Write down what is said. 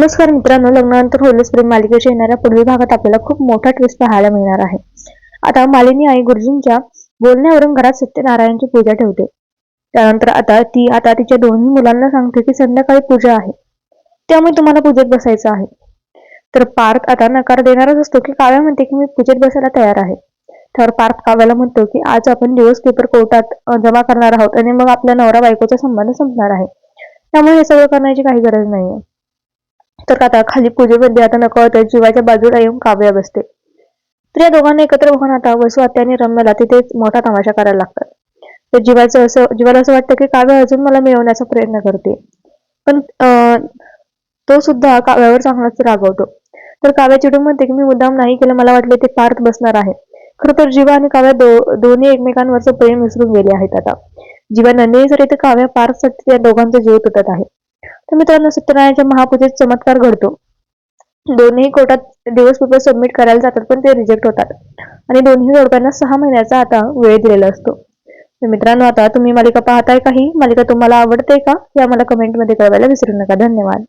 नमस्कार मित्रांनो लग्नानंतर होलीस प्रेम मालिकेच्या येणाऱ्या पुढील भागात आपल्याला खूप मोठा ट्विस्ट पाहायला मिळणार आहे. आता मालिनी आई गुरुजींच्या बोलण्यावरून घरात सत्यनारायणची पूजा ठेवते. त्यानंतर आता ती आता तिच्या दोन्ही मुलांना सांगते की संध्याकाळी पूजा आहे. त्यामुळे तुम्हाला पूजेत बसायचं आहे. तर पार्थ आता नकार देणारच असतो की काव्या म्हणते की मी पूजेत बसायला तयार आहे. तर पार्थ काव्याला म्हणतो की आज आपण दिवस पेपर कोर्टात जमा करणार आहोत आणि मग आपल्या नवरा बायकोचा संबंध संपणार आहे. त्यामुळे हे सगळं करण्याची काही गरज नाहीये. तर आता खाली पूजेमध्ये आता नकळत जीवाच्या बाजूला येऊन काव्य बसते. तर या दोघांना एकत्र बघून आता वसू आत्या आणि रम्याला तिथे मोठा तमाशा करायला लागतात. तर जीवाचं असं जीवाला असं वाटतं की काव्य अजून मला मिळवण्याचा प्रयत्न करते. पण अं, तो सुद्धा काव्यावर चांगलाच रागवतो तर काव्या चिडून म्हणते की मी मुद्दाम नाही केलं मला वाटले ते पार्थ बसणार आहे. खरं तर जीवा आणि काव्या दो दोन्ही एकमेकांवरचं प्रेम विसरून गेले आहेत आता. जीवा नंदिनीसाठी तर काव्या पार्थसाठी त्या दोघांचा जीव तुटत आहे. तर मित्रांनो सत्यनारायणच्या महापूजेत चमत्कार घडतो. दोन्ही कोर्टात दिवस पेपर सबमिट करायला जातात पण ते रिजेक्ट होतात. आणि दोन्ही जोडप्यांना सहा महिन्याचा आता वेळ दिलेला असतो. तर मित्रांनो आता तुम्ही मालिका पाहताय का ही? मालिका तुम्हाला आवडते का? हे आम्हाला कमेंटमध्ये कळवायला विसरू नका. धन्यवाद.